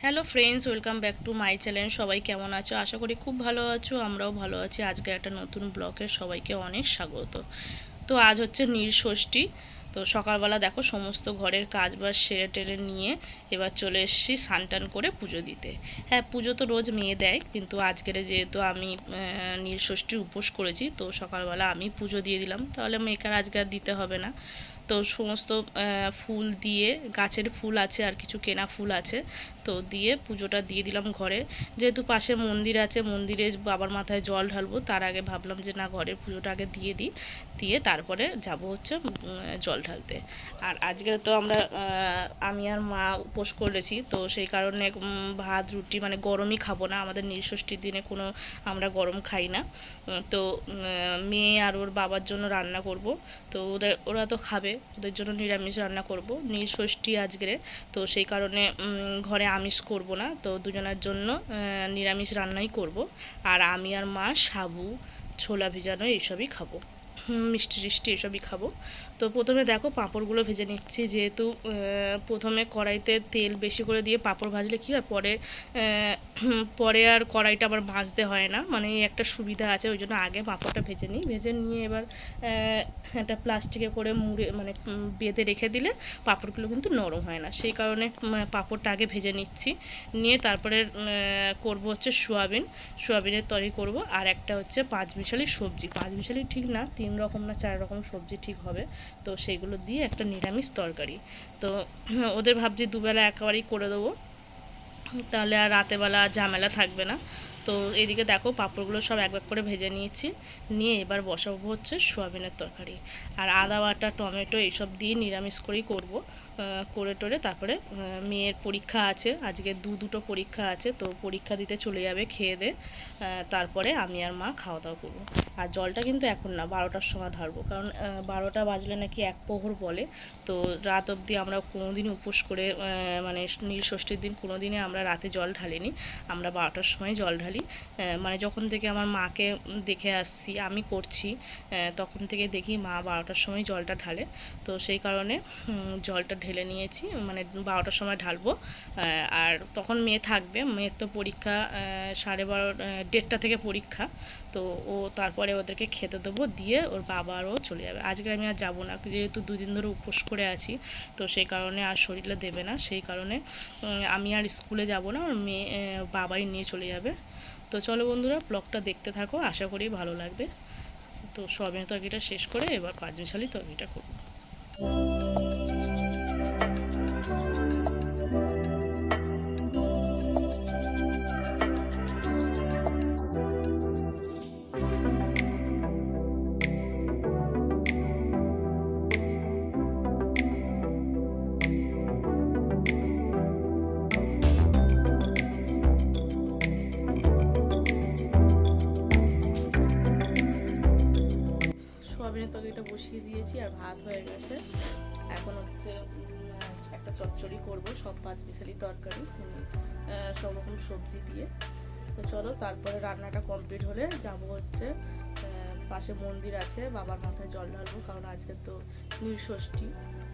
Hello friends welcome back to my channel সবাই কেমন আছো? আশা করি খুব ভালো আছো আমরাও ভালো আছি। আজকে একটা নতুন ব্লগে সবাইকে অনেক স্বাগত। তো আজ হচ্ছে ষষ্ঠী। তো সকালবেলা দেখো সমস্ত ঘরের কাজ বাজ সেরে টেরে নিয়ে এবার চলে এসেছি স্নান করে পুজো দিতে। হ্যাঁ পুজো তো রোজ মেয়ে দেয় কিন্তু আজকের যেহেতু আমি আহ, নীল ষষ্ঠীর উপোস করেছি তো সকালবেলা আমি পুজো দিয়ে দিলাম। তাহলে মেয়েকে আজকে আর দিতে হবে না। তো সমস্ত ফুল দিয়ে, গাছের ফুল আছে আর কিছু কেনা ফুল আছে, তো দিয়ে পুজোটা দিয়ে দিলাম ঘরে। যেহেতু পাশে মন্দির আছে, মন্দিরে বাবার মাথায় জল ঢালবো, তার আগে ভাবলাম যে না, ঘরের পুজোটা আগে দিয়ে দিই। দিয়ে তারপরে যাব হচ্ছে জল ঢালতে। আর আজকে তো আমরা আমি আর মা উপোস করেছি, তো সেই কারণে ভাত, রুটি মানে গরমই খাব না। আমাদের নীলষষ্ঠীর দিনে কোনো আমরা গরম খাই না। তো মেয়ে আর ওর বাবার জন্য রান্না করব, তো ওদের, ওরা তো খাবে। ওদের জন্য নিরামিষ রান্না করব। নীল ষষ্ঠী আজকের। তো সেই কারণে ঘরে আমিষ করব না। তো দুজনের জন্য নিরামিষ রান্নাই করব। আর আমি আর মা, সাবু, ছোলা ভিজানো এইসবই খাব। মিষ্টি টিষ্টি এসবই খাব। তো প্রথমে দেখো পাঁপড়গুলো ভেজে নিচ্ছি, যেহেতু প্রথমে কড়াইতে তেল বেশি করে দিয়ে পাঁপড় ভাজলে কী হয়, পরে পরে আর কড়াইটা আবার ভাজতে হয় না। মানে একটা সুবিধা আছে, ওই জন্য আগে পাঁপড়টা ভেজে নিই। ভেজে নিয়ে এবার একটা প্লাস্টিকে করে মুড়ে মানে বেঁধে রেখে দিলে পাঁপড়গুলো কিন্তু নরম হয় না। সেই কারণে পাঁপড়টা আগে ভেজে নিচ্ছি। নিয়ে তারপরে করব হচ্ছে সোয়াবিন। সোয়াবিনের তরি করব। আর একটা হচ্ছে পাঁচ মিশালি সবজি। পাঁচ মিশালি ঠিক না, তিন রকম না চার রকম সবজি ঠিক হবে। তো সেগুলো দিয়ে একটা নিরামিষ তরকারি। তো ওদের ভাবছি দুবেলা একেবারেই করে দেবো। তাহলে আর রাতেবেলা ঝামেলা থাকবে না। তো এদিকে দেখো পাঁপড়গুলো সব এক করে ভেজে নিয়েছি। নিয়ে এবার বসাবো হচ্ছে সোয়াবিনের তরকারি। আর আদা বাটা, টমেটো এইসব দিয়ে নিরামিষ করেই করব। করে টোরে তারপরে মেয়ের পরীক্ষা আছে, আজকে দু দুটো পরীক্ষা আছে, তো পরীক্ষা দিতে চলে যাবে খেয়ে দে তারপরে আমি আর মা খাওয়া দাওয়া করব। আর জলটা কিন্তু এখন না, বারোটার সময় ঢালবো কারণ বারোটা বাজলে নাকি এক প্রহর বলে, তো রাত অবধি আমরা কোনোদিন উপোস করে মানে নীল ষষ্ঠীর দিন কোনো দিনে আমরা রাতে জল ঢালিনি, আমরা বারোটার সময় জল ঢালি মানে যখন থেকে আমার মাকে দেখে আসছি, আমি করছি তখন থেকে দেখি মা বারোটার সময় জলটা ঢালে, তো সেই কারণে জলটা ঢেলে নিয়েছি মানে বারোটার সময় ঢালবো। আর তখন মেয়ে থাকবে, মেয়ের তো পরীক্ষা সাড়ে বারো দেড়টা থেকে পরীক্ষা। তো ও তারপরে ওদেরকে খেতে দেবো, দিয়ে ওর বাবা আরও চলে যাবে। আজকে আমি আর যাব না, যেহেতু দুদিন ধরে উপোস করে আছি, তো সেই কারণে আর শরীরে দেবে না। সেই কারণে আমি আর স্কুলে যাব না, ওর মেয়ে বাবাই নিয়ে চলে যাবে। তো চলো বন্ধুরা, ব্লগটা দেখতে থাকো, আশা করি ভালো লাগবে। তো সবের তরকারিটা শেষ করে এবার পাঁচ মিশালি তরকারিটা করব। আর ভাত হয়ে গেছে। এখন হচ্ছে একটা চচ্চড়ি করব, সব পাঁচ বিশালি তরকারি সব রকম সবজি দিয়ে। তো চলো, তারপরে রান্নাটা কমপ্লিট হলে যাব হচ্ছে পাশে মন্দির আছে, বাবার মাথায় জল ঢালবো, কারণ আজকে তো নীলষষ্ঠী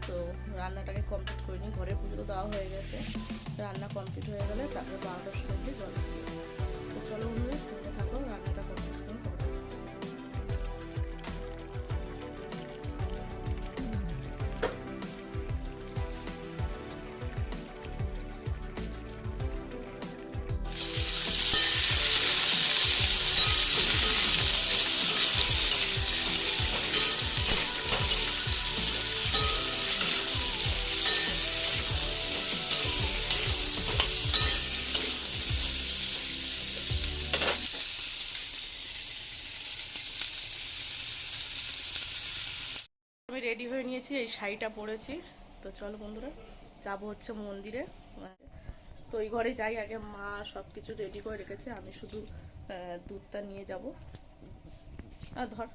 তো রান্নাটাকে কমপ্লিট করে নিই ঘরে পুজো দেওয়া হয়ে গেছে। রান্না কমপ্লিট হয়ে গেলে তারপরে বারোটার সময় জল তো চলো বন্ধুরা থাকো রান্নাটা রেডি হয়ে নিয়েছি, এই শাড়িটা পরেছি। তো চলো বন্ধুরা, যাব হচ্ছে মন্দিরে। তো ওই ঘরে যাই, আগে মা সব কিছু রেডি করে রেখেছে, আমি শুধু দুধটা নিয়ে যাব। আর ধর,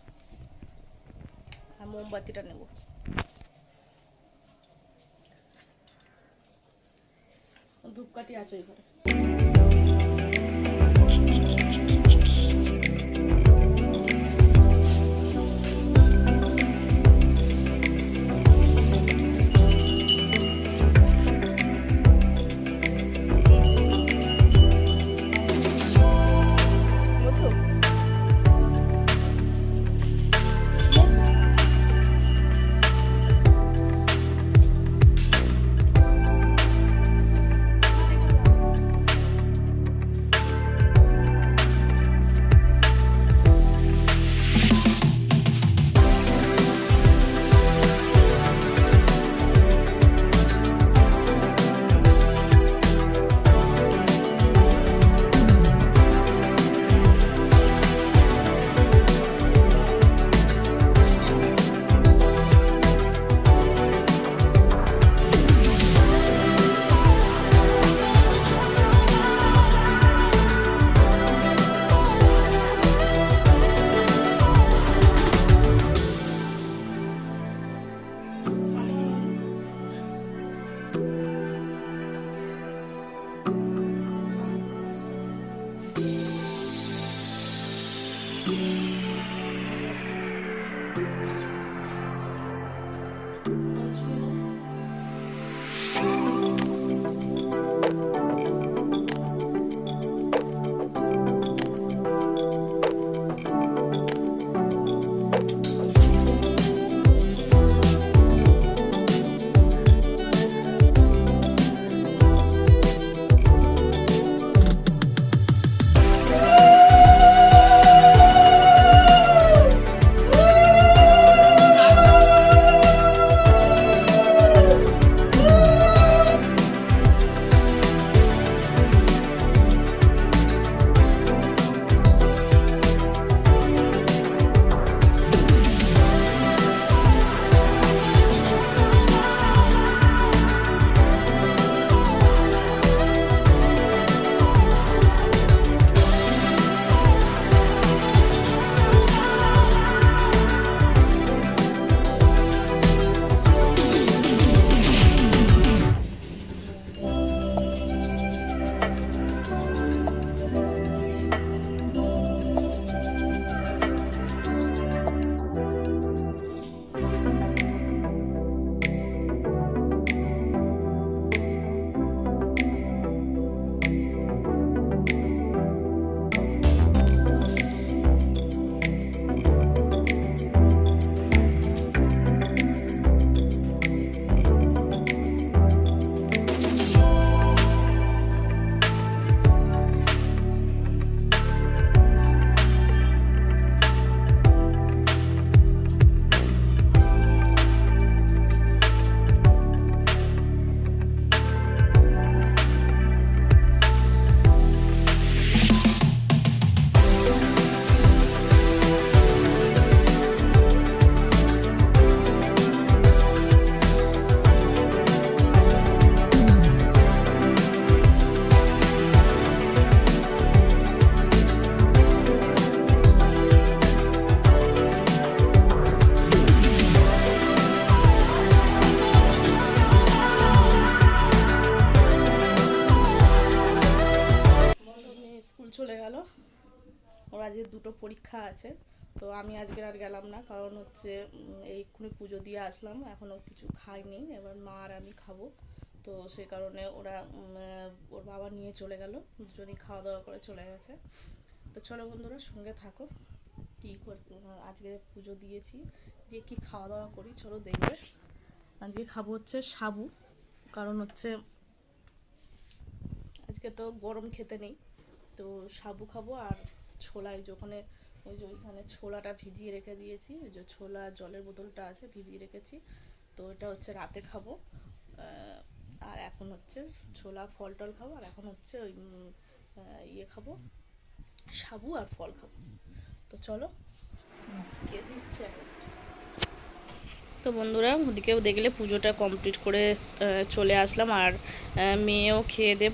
আর মোমবাতিটা নেব। ধূপকাঠি আছে ওই ঘরে। ওর আজকে দুটো পরীক্ষা আছে তো আমি আজকের আর গেলাম না কারণ হচ্ছে উম, এই এক্ষুনি পুজো দিয়ে আসলাম এখনও কিছু খাইনি এবার মা আর আমি খাব তো সেই কারণে ওরা ওর বাবা নিয়ে চলে গেল দুজনেই খাওয়া দাওয়া করে চলে গেছে তো চলো বন্ধুরা সঙ্গে থাকো কী আজকে পুজো দিয়েছি দিয়ে কি খাওয়া দাওয়া করি চলো দেখবে আজকে খাব হচ্ছে সাবু কারণ হচ্ছে আজকে তো গরম খেতে নেই তো সাবু খাব আর ছোলা এই যে ওখানে ওই যে ওইখানে ছোলাটা ভিজিয়ে রেখে দিয়েছি, ওই যে ছোলা জলের বোতলটা আছে ভিজিয়ে রেখেছি। তো এটা হচ্ছে রাতে খাব। আর এখন হচ্ছে ছোলা ফল টল খাব, আর এখন হচ্ছে ওই ইয়ে খাব, সাবু আর ফল খাব। তো চলো, কে দিচ্ছে? এখন তো বন্ধুরা, ওদিকেও দেখলে পুজোটা কমপ্লিট করে চলে আসলাম আর মেয়েও খেয়ে দিয়ে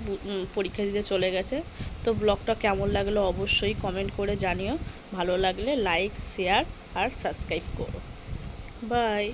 পরীক্ষা দিতে চলে গেছে। তো ব্লগটা কেমন লাগল অবশ্যই কমেন্ট করে জানিও। ভালো লাগলে লাইক শেয়ার আর সাবস্ক্রাইব করো। বাই